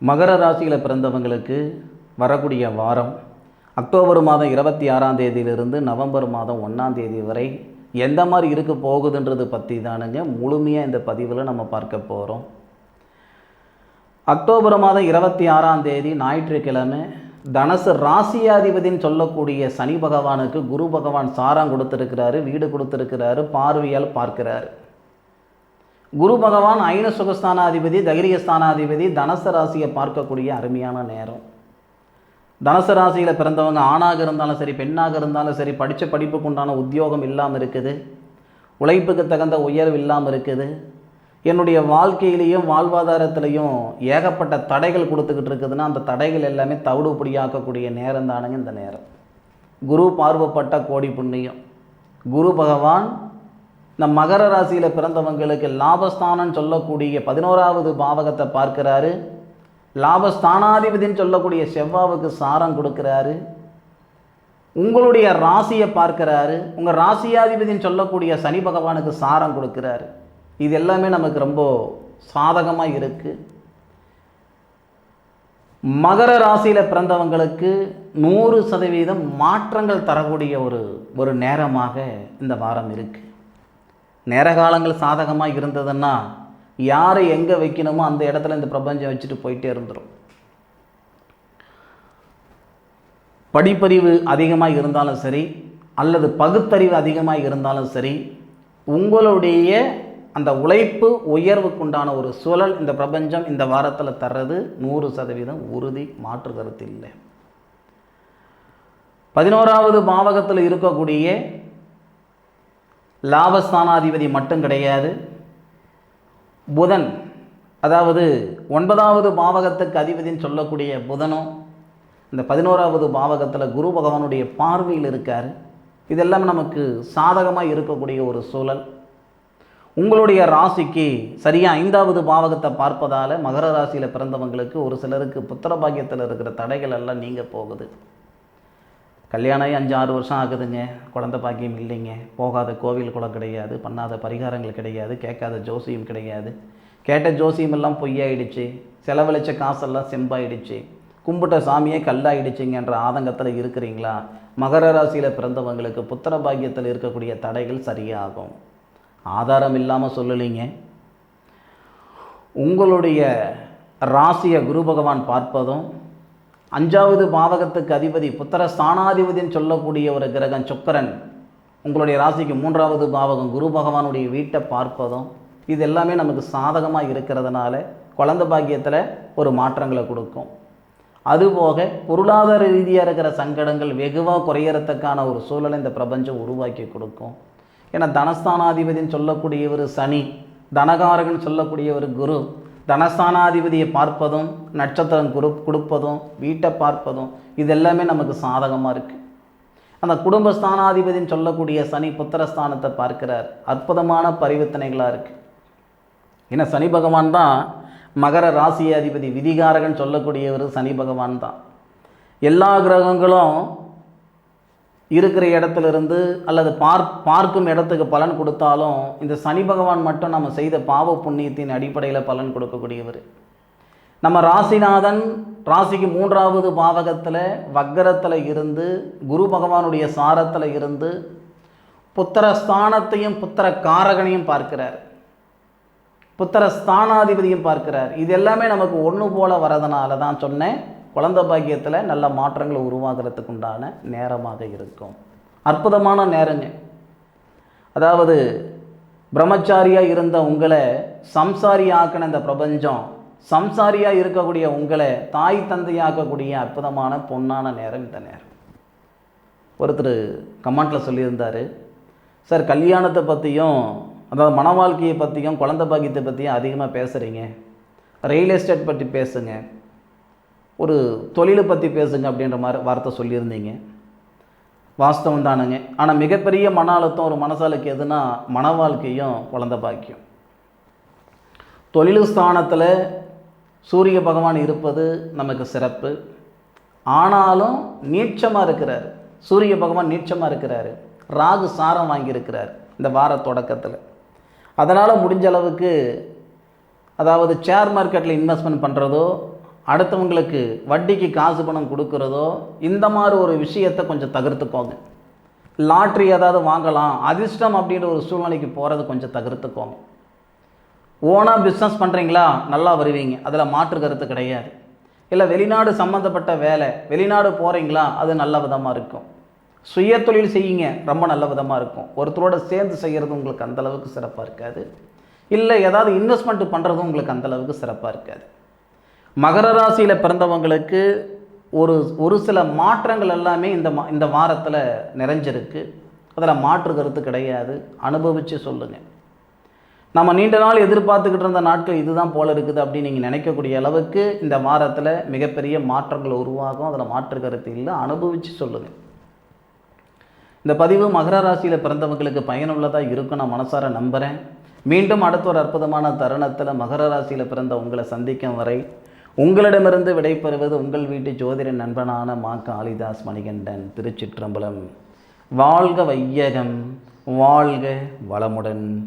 மகர ராசியில் பிறந்தவங்களுக்கு வரக்கூடிய வாரம் அக்டோபர் மாதம் இருபத்தி ஆறாம் தேதியிலிருந்து நவம்பர் மாதம் ஒன்றாம் தேதி வரை எந்த மாதிரி இருக்க போகுதுன்றது பற்றி தானுங்க முழுமையாக இந்த பதிவில் நம்ம பார்க்க போகிறோம் அக்டோபர் மாதம் இருபத்தி ஆறாம் தேதி ஞாயிற்றுக்கிழமை தனசு ராசியாதிபதின்னு சொல்லக்கூடிய சனி பகவானுக்கு குரு பகவான் சாரம் கொடுத்துருக்கிறாரு வீடு கொடுத்துருக்கிறாரு பார்வையால் பார்க்கிறாரு. குரு பகவான் ஐன சுகஸ்தானாதிபதி தைரியஸ்தானாதிபதி தனச ராசியை பார்க்கக்கூடிய அருமையான நேரம். தனசு ராசியில் பிறந்தவங்க ஆணாக இருந்தாலும் சரி பெண்ணாக இருந்தாலும் சரி படித்த படிப்புக்கு உண்டான உத்தியோகம் இல்லாமல் இருக்குது. உழைப்புக்கு தகுந்த உயர்வு இல்லாமல் இருக்குது. என்னுடைய வாழ்க்கையிலையும் வாழ்வாதாரத்திலையும் ஏகப்பட்ட தடைகள் கொடுத்துக்கிட்டு இருக்குதுன்னா அந்த தடைகள் எல்லாமே தவிடுபடியாக்கக்கூடிய நேரம் தானுங்க இந்த நேரம். குரு பார்வப்பட்ட கோடி புண்ணியம். குரு பகவான் இந்த மகர ராசியில் பிறந்தவங்களுக்கு லாபஸ்தானம் சொல்லக்கூடிய பதினோராவது பாவகத்தை பார்க்கிறாரு. லாபஸ்தானாதிபதின்னு சொல்லக்கூடிய செவ்வாவுக்கு சாரம் கொடுக்கிறாரு. உங்களுடைய ராசியை பார்க்கிறாரு. உங்கள் ராசியாதிபதின்னு சொல்லக்கூடிய சனி பகவானுக்கு சாரம் கொடுக்கிறாரு. இது எல்லாமே நமக்கு ரொம்ப சாதகமாக இருக்குது மகர ராசியில் பிறந்தவங்களுக்கு நூறு சதவீதம் மாற்றங்கள் தரக்கூடிய ஒரு ஒரு நேரமாக இந்த வாரம் இருக்குது நேர காலங்கள் சாதகமாக இருந்ததுன்னா யாரை எங்கே வைக்கணுமோ அந்த இடத்துல இந்த பிரபஞ்சம் வச்சுட்டு போயிட்டே இருந்துடும் படிப்பறிவு அதிகமாக இருந்தாலும் சரி அல்லது பகுத்தறிவு அதிகமாக இருந்தாலும் சரி உங்களுடைய அந்த உழைப்பு உயர்வுக்குண்டான ஒரு சூழல் இந்த பிரபஞ்சம் இந்த வாரத்தில் தர்றது நூறு சதவீதம் உறுதி மாற்று கருத்து இல்லை. பதினோராவது பாவகத்தில் இருக்கக்கூடிய லாபஸ்தானாதிபதி மட்டும் கிடையாது. புதன் அதாவது ஒன்பதாவது பாவகத்துக்கு அதிபதின்னு சொல்லக்கூடிய புதனும் இந்த பதினோராவது பாவகத்தில் குரு பகவானுடைய பார்வையில் இருக்கார். இதெல்லாம் நமக்கு சாதகமாக இருக்கக்கூடிய ஒரு சூழல். உங்களுடைய ராசிக்கு சரியாக ஐந்தாவது பாவகத்தை பார்ப்பதால் மகர ராசியில் பிறந்தவங்களுக்கு ஒரு சிலருக்கு புத்திர பாக்கியத்தில் இருக்கிற தடைகள் எல்லாம் நீங்கள் போகுது. கல்யாணம் ஆகி அஞ்சு ஆறு வருஷம் ஆகுதுங்க. குழந்தை பாக்கியம் இல்லைங்க. போகாத கோவில் குளம் கிடையாது. பண்ணாத பரிகாரங்கள் கிடையாது. கேட்காத ஜோசியம் கிடையாது. கேட்ட ஜோசியம் எல்லாம் பொய்யாயிடுச்சு. செலவழிச்ச காசெல்லாம் செம்பாயிடுச்சு. கும்பிட்ட சாமியே கல்லாயிடுச்சுங்கன்ற ஆதங்கத்தில் இருக்கிறீங்களா? மகர ராசியில் பிறந்தவங்களுக்கு புத்திர பாக்கியத்தில் இருக்கக்கூடிய தடைகள் சரியாகும். ஆதாரம் இல்லாமல் சொல்லலைங்க. உங்களுடைய ராசியை குரு பகவான் பார்ப்பதும் அஞ்சாவது பாவகத்துக்கு அதிபதி புத்திர ஸ்தானாதிபதின்னு சொல்லக்கூடிய ஒரு கிரகம் சுக்கரன். உங்களுடைய ராசிக்கு மூன்றாவது பாவகம் குரு பகவானுடைய வீட்டை பார்ப்பதும் இது எல்லாமே நமக்கு சாதகமாக இருக்கிறதுனால குழந்த பாக்கியத்தில் ஒரு மாற்றங்களை கொடுக்கும். அதுபோக பொருளாதார ரீதியாக இருக்கிற சங்கடங்கள் வெகுவாக குறையறதுக்கான ஒரு சூழலை இந்த பிரபஞ்சம் உருவாக்கி கொடுக்கும். ஏன்னா தனஸ்தானாதிபதின்னு சொல்லக்கூடியவர் சனி தனகாரகன் சொல்லக்கூடியவர் குரு தனஸ்தானாதிபதியை பார்ப்பதும் நட்சத்திரம் குரு கொடுப்பதும் வீட்டை பார்ப்பதும் இது எல்லாமே நமக்கு சாதகமாக இருக்குது அந்த குடும்பஸ்தானாதிபதின்னு சொல்லக்கூடிய சனி புத்திரஸ்தானத்தை பார்க்கிறார். அற்புதமான பரிவர்த்தனைகளாக இருக்குது ஏன்னா சனி பகவான் தான் மகர ராசி அதிபதி விதிகாரகன் சொல்லக்கூடியவர் சனி பகவான் தான். எல்லா கிரகங்களும் இருக்கிற இடத்துல இருந்து அல்லது பார் பார்க்கும் இடத்துக்கு பலன் கொடுத்தாலும் இந்த சனி பகவான் மட்டும் நம்ம செய்த பாவ புண்ணியத்தின் அடிப்படையில் பலன் கொடுக்கக்கூடியவர். நம்ம ராசிநாதன் ராசிக்கு மூன்றாவது பாவகத்தில் வக்கரத்தில் இருந்து குரு பகவானுடைய சாரத்தில் இருந்து புத்திர ஸ்தானத்தையும் புத்திர காரகனையும் பார்க்கிறார். புத்திர ஸ்தானாதிபதியும் பார்க்கிறார். இது எல்லாமே நமக்கு ஒன்று போல வரதுனால தான் சொன்னேன். குழந்த பாக்கியத்தில் நல்ல மாற்றங்களை உருவாகிறதுக்கு உண்டான நேரமாக இருக்கும். அற்புதமான நேரங்க. அதாவது பிரம்மச்சாரியாக இருந்த உங்களை சம்சாரி ஆக்கின இந்த பிரபஞ்சம் சம்சாரியாக இருக்கக்கூடிய உங்களை தாய் தந்தையாக்கக்கூடிய அற்புதமான பொன்னான நேரம் இந்த நேரம். ஒருத்தர் கமெண்ட்டில் சொல்லியிருந்தார் சார் கல்யாணத்தை பற்றியும் அதாவது மன வாழ்க்கையை பற்றியும் குழந்த பாக்கியத்தை பற்றியும் அதிகமாக பேசுகிறீங்க ரியல் எஸ்டேட் பற்றி பேசுங்க. ஒரு தொழிலை பற்றி பேசுங்க அப்படின்ற மாதிரி வார்த்தை சொல்லியிருந்தீங்க. வாஸ்தவம் தானுங்க. ஆனால் மிகப்பெரிய மன அழுத்தம் ஒரு மனசாலுக்கு எதுனா மன வாழ்க்கையும் குழந்த பாக்கியம். தொழில் ஸ்தானத்தில் சூரிய பகவான் இருப்பது நமக்கு சிறப்பு. ஆனாலும் நீட்சமாக இருக்கிறார். சூரிய பகவான் நீட்சமாக இருக்கிறாரு. ராகு சாரம் வாங்கியிருக்கிறார் இந்த வார தொடக்கத்தில். அதனால் முடிஞ்ச அளவுக்கு அதாவது ஷேர் மார்க்கெட்டில் இன்வெஸ்ட்மெண்ட் பண்ணுறதோ அடுத்தவங்களுக்கு வட்டிக்கு காசு பணம் கொடுக்குறதோ இந்த மாதிரி ஒரு விஷயத்தை கொஞ்சம் தவிர்த்துக்கோங்க லாட்ரி ஏதாவது வாங்கலாம் அதிர்ஷ்டம் அப்படின்ற ஒரு சூழ்நிலைக்கு போகிறது கொஞ்சம் தவிர்த்துக்கோங்க ஓனாக பிஸ்னஸ் பண்ணுறீங்களா நல்லா வருவீங்க. அதில் மாற்று கருத்து கிடையாது. இல்லை வெளிநாடு சம்மந்தப்பட்ட வேலை வெளிநாடு போகிறீங்களா அது நல்ல விதமாக இருக்கும். சுய தொழில் செய்யுங்க ரொம்ப நல்ல விதமாக இருக்கும். ஒருத்தரோட சேர்ந்து செய்கிறது உங்களுக்கு அந்தளவுக்கு சிறப்பாக இருக்காது. இல்லை ஏதாவது இன்வெஸ்ட்மெண்ட் பண்ணுறதும் உங்களுக்கு அந்தளவுக்கு சிறப்பாக இருக்காது. மகர ராசியில் பிறந்தவங்களுக்கு ஒரு ஒரு சில மாற்றங்கள் எல்லாமே இந்த மா இந்த வாரத்தில் நிறைஞ்சிருக்கு. அதில் மாற்று கருத்து கிடையாது. அனுபவித்து சொல்லுங்கள் நம்ம நீண்ட நாள் எதிர்பார்த்துக்கிட்டு இருந்த நாட்கள் இதுதான் போல இருக்குது அப்படின்னு நீங்கள் நினைக்கக்கூடிய அளவுக்கு இந்த வாரத்தில் மிகப்பெரிய மாற்றங்கள் உருவாகும். அதில் மாற்று கருத்து இல்லை. அனுபவித்து சொல்லுங்கள் இந்த பதிவு மகர ராசியில் பிறந்தவங்களுக்கு பயனுள்ளதாக இருக்கும் நான் மனசார நம்புகிறேன் மீண்டும் அடுத்த ஒரு அற்புதமான தருணத்தில் மகர ராசியில் பிறந்த உங்களை சந்திக்கும் வரை உங்களிடமிருந்து விடைபெறுவது உங்கள் வீட்டு ஜோதிட நண்பனான மா காளிதாஸ் மணிகண்டன் திருச்சிற்றம்பலம். வாழ்க வையகம் வாழ்க வளமுடன்.